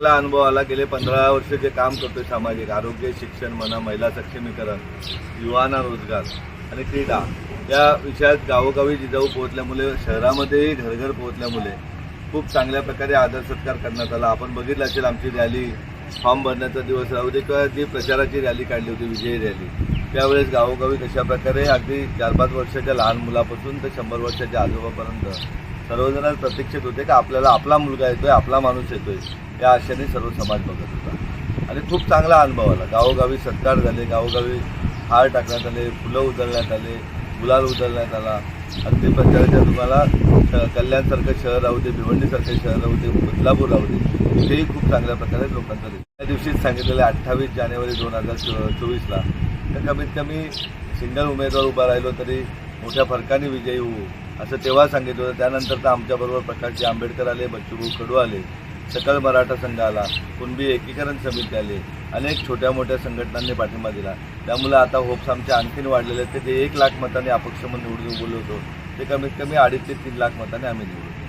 चांगला अनुभव आला गेले पंधरा वर्ष जे काम करतोय सामाजिक आरोग्य शिक्षण म्हणा महिला सक्षमीकरण युवाना रोजगार आणि क्रीडा या विषयात गावोगावी जिजाऊ पोहोचल्यामुळे शहरामध्येही घरघर पोहोचल्यामुळे खूप चांगल्या प्रकारे आदर सत्कार करण्यात आला. आपण बघितलं असेल आमची रॅली फॉर्म भरण्याचा दिवस राहू दे किंवा जी प्रचाराची रॅली काढली होती विजयी रॅली त्यावेळेस गावोगावी कशा प्रकारे अगदी चार पाच वर्षाच्या लहान मुलापासून ते शंभर वर्षाच्या आजोबापर्यंत सर्वजण प्रतीक्षित होते का आपल्याला आपला मुलगा येतोय आपला माणूस येतोय. या आशेने सर्व समाज बघत होता. आणि खूप चांगला अनुभव आला. गावोगावी सत्कार झाले गावोगावी हार टाकण्यात आले फुलं उचलण्यात आले गुलाल उचलण्यात आला. अगदी प्रचाराच्या तुम्हाला कल्याणसारखं शहर राहू दे भिवंडीसारखं शहर राहू दे बदलापूर राहू दे इथेही खूप चांगल्या प्रकारे लोकांचा त्या दिवशीच सांगितलेलं अठ्ठावीस जानेवारी दोन हजार चो चोवीसला. तर कमीत कमी सिंगल उमेदवार उभा राहिलो तरी मोठ्या फरकाने विजयी होऊ असं तेव्हा सांगितलं होतं. त्यानंतर तर आमच्याबरोबर प्रकाशजी आंबेडकर आले बच्चूभाऊ कडू आले सकल मराठा संघाला कुणबी एकीकरण समिती आले अनेक छोट्या मोठ्या संघटनांनी पाठिंबा दिला. त्यामुळे आता होप्स आमचे आणखीन वाढलेले आहेत. ते एक लाख मतांनी अपक्ष म्हणून निवडून बोललो होतो. ते कमीत कमी अडीच ते तीन लाख मतांनी आम्ही निवडू